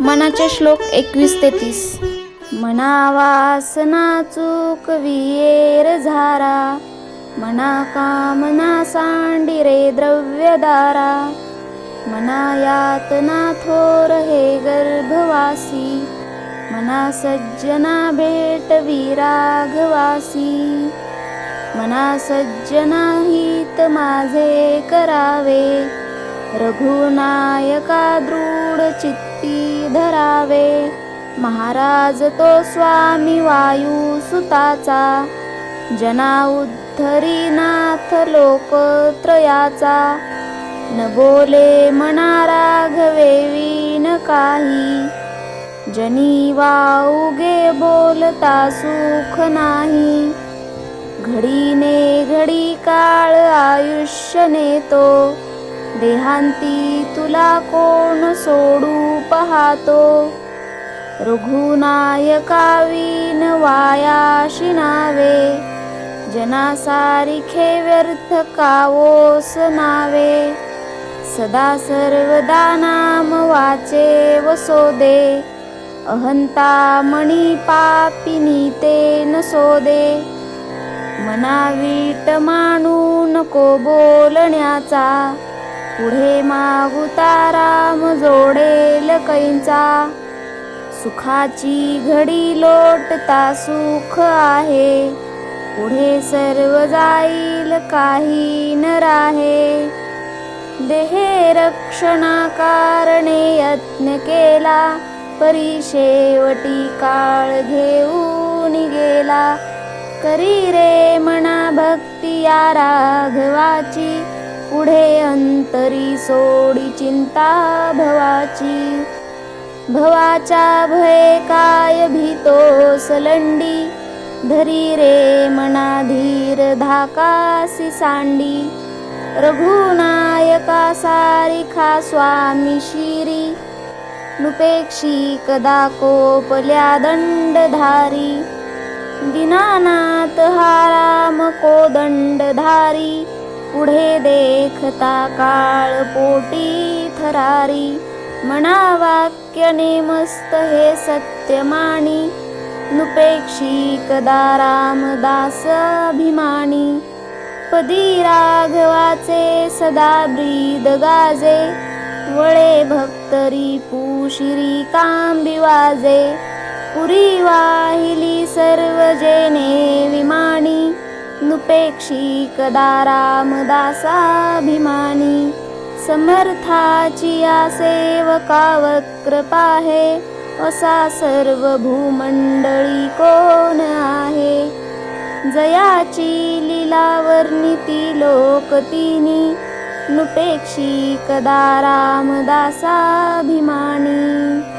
मनाचे श्लोक एकवीस ते तीस. मना वासना चूक वियेर झारा. मना कामना सांडिरे द्रव्यदारा. मना यातना थोर हे गर्भवासी. मना सज्जना भेट विराघवासी. मना सज्जना हित माझे करावे. रघुनायका दृढ चित्ती धरावे महाराज तो स्वामी वायू सुताचा. जना उद्धरी नाथ लोकत्रयाचा. न बोले मना राघवेवी न काही. जनी वाऊगे बोलता सुख नाही. घडीने घडी काळ आयुष्य नेतो. देहांती तुला कोण सोडू पाहतो? रघुनायकावीन वायाशी नावे जनासारिखे व्यर्थ कावोस नावे. सदा सर्वदा नाम वाचे वसोदे अहंता मणी पापिनी ते नसोदे. मना वीट मानू नको बोलण्याचा पुढे मागुता राम जोडेल कैंचा. सुखाची घडी लोटता सुख आहे. पुढे सर्व जाईल काही न राहे. देहे रक्षणा कारणे यत्न केला परी शेवटी काळ घेऊन गेला. करी रे मना भक्ती या राघवाची पुढे अंतरी सोडी चिंता भवाची. भवाच्या भये काय भीतो सलंडी. धरी रे मना धीर धाकासी सांडी. रघुनायका सारिखा स्वामी शिरी. नुपेक्षी कदा कोपल्या दंडधारी. दीनानाथ हा राम पुढे देखता काळ पोटी थरारी. म्हणा वाक्य मस्त हे सत्यमाणी नुपेक्षी कदा रामदास अभिमानी पदी राघवाचे सदा ब्रीद गाजे. वळे भक्तरी पुशिरी कांबी वाजे. पुरी वाहिली सर्व जेने विमानी. नुपेक्षी कदा रामदासाभिमानी समर्थाची या सेवका वक्र आहे. असा सर्व भूमंडळी कोण आहे? जयाची लीला वर्णिती लोकतिनी नुपेक्षी कदा रामदासाभिमानी